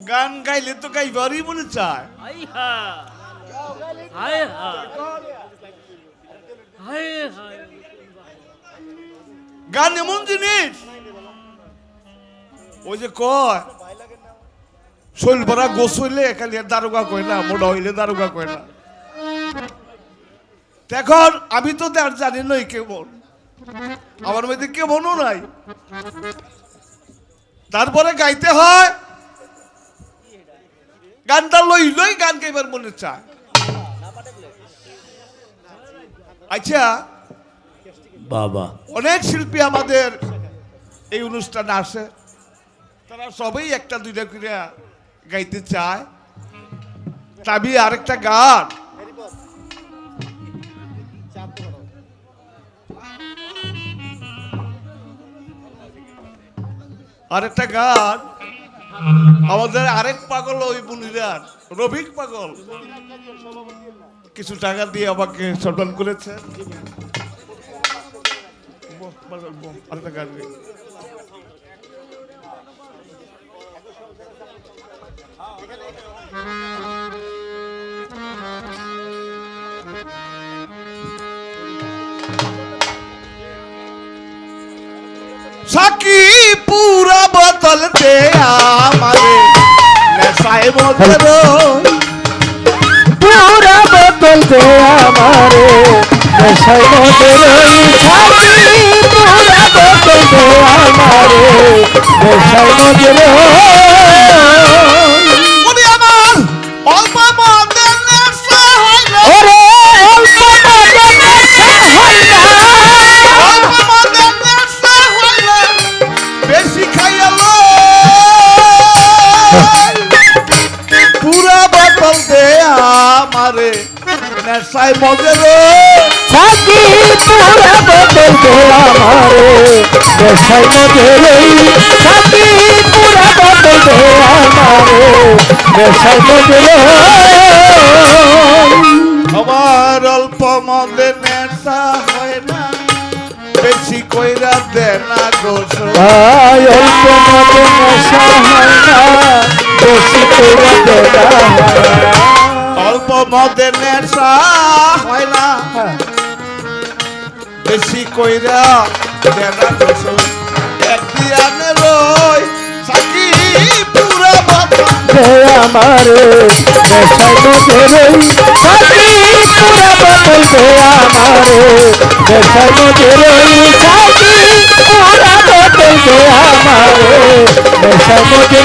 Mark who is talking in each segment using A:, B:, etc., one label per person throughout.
A: গান গাইলে তো গাইবারই মনে চায়। গান এমন জিনিস ওই যে কয় শৈল ভরা গোস হইলে খালি দারোগা কয় না মোটা হইলে দারোগা কয় না। এখন আমি তো আর জানি নই কেমন। আমার মধ্যে কেমনও নাই। তারপরে গাইতে হয় গানটা লই লই গান গাইবার মনে চায় আচ্ছা
B: বাবা।
A: অনেক শিল্পী আমাদের এই অনুষ্ঠানে আসে। তারা সবাই একটা দুইটা করে গাইতে চায়। তাবি আরেকটা গান। আরেকটা গান। আমাদের আরেক পাগল ওই বুনিরার রবিক পাগল। কিছু টাকা দিয়ে আমাকে সম্মান করেছে। Thank পাগল, মদের
C: পুরা বোতল দে আমারে। নেশায় মদের পুরা বোতল দে আমারে। নেশায় মদের
A: নেশায় মদের
C: ছাতি পুরা বোতল দে আমারে নেশায় মদের ছাতি পুরা বোতল দে আমারে নেশায় মদের
A: আমার অল্প মদে নেশা হয় না বেশি কইরা দে না গোসল।
C: আয় অল্প মতে নেশা হয় না বেশি করে দেনা হয় না।
A: অল্প মদে নেশা হয়। না বেশি কইরা দে না গোসল একদিয়ানে রই। সাকি পুরা
C: দে আমারে নেশায় মধ্যে রই সাথী পুরা বোতল দে আমারে নেশায় মধ্যে রই সাথী পুরা বোতল দে আমারে নেশায় মধ্যে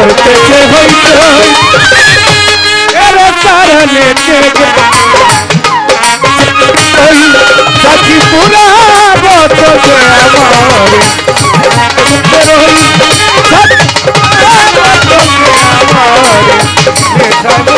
C: করতেছে হইতো এর কারণে ওই সাথী পুরা বছর আমার ওই সাথী পুরা বছর আমার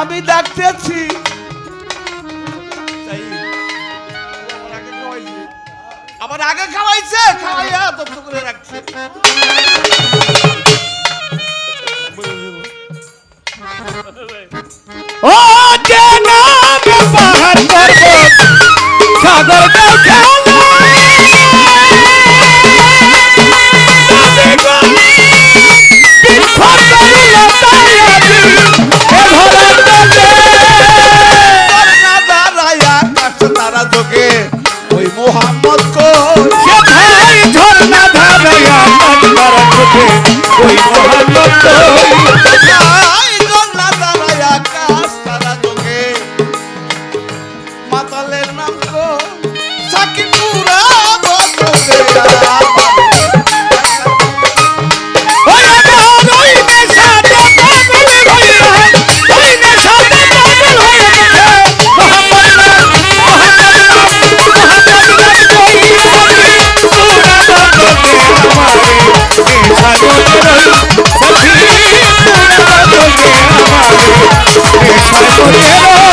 A: আমি ডাকতেছি। তাই, আমার আগে খাওয়াইছে। আমার আগে খাওয়াইছে? খাওয়াইয়া তত্ত্ব করে রাখছে।
C: ও নামে পাহাড় পর্বত সাগর
A: Cordeiro!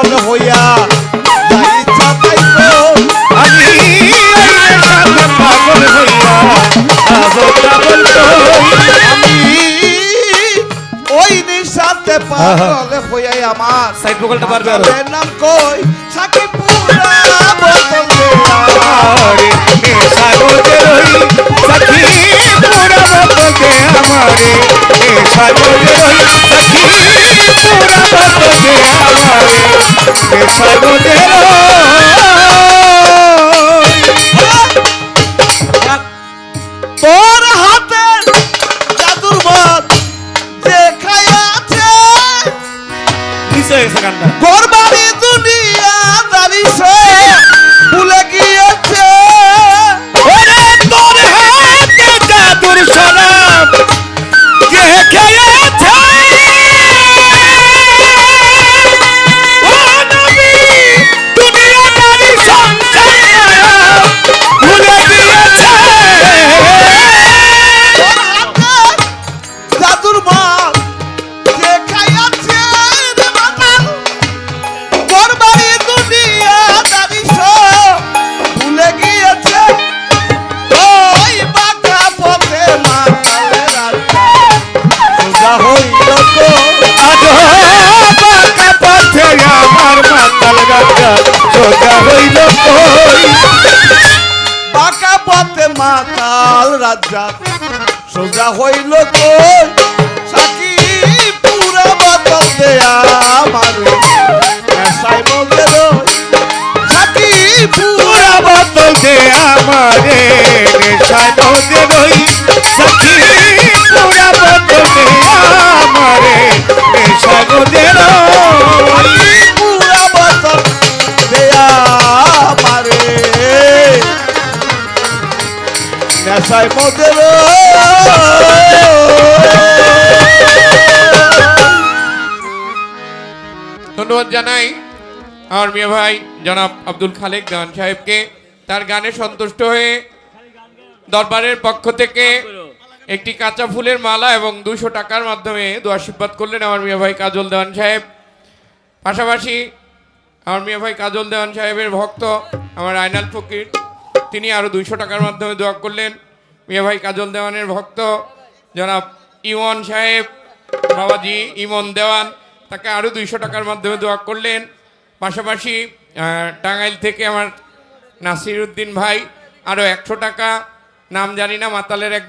A: নিশাতে পাগল হইয়া যাই ইচ্ছা তাই তো আমি ওই নিশাতে পাগল হইয়া আমার
C: সাইড বগলটা পারবে আরও
A: মাতালের নাম কই সাকিপুরা বোতল দেয়া। তোর বাঁকা পথে মাতাল রাজা, সোজা হইল কই সাকি পুরা বদল দেয়া আমার এসাই বলে সাকি পুরা
C: বদলতে আমারে। নেশায় বদলে রই
A: নেশাই মদের
D: ধন্যবাদ জানাই আমার মেয়ে ভাই, জনাব আব্দুল খালেক দেওয়ান সাহেবকে। তার গানে সন্তুষ্ট হয়ে দরবারের পক্ষ থেকে একটি কাঁচা ফুলের মালা এবং দুশো টাকার মাধ্যমে আশীর্বাদ করলেন আমার মিয়া ভাই কাজল দেওয়ান সাহেব। পাশাপাশি আমার মিয়া ভাই কাজল দেওয়ান সাহেবের ভক্ত আমার আয়নাল ফকির, তিনি আরও দুইশো টাকার মাধ্যমে দোয়া করলেন। মিয়া ভাই কাজল দেওয়ানের ভক্ত, জনাব ইমন সাহেব, বাবাজি ইমন দেওয়ান, তাকে আরও দুইশো টাকার মাধ্যমে দোয়া করলেন। পাশাপাশি টাঙ্গাইল থেকে আমার নাসির উদ্দিন ভাই আরও একশো টাকা, নাম জানি না, মাতালের এক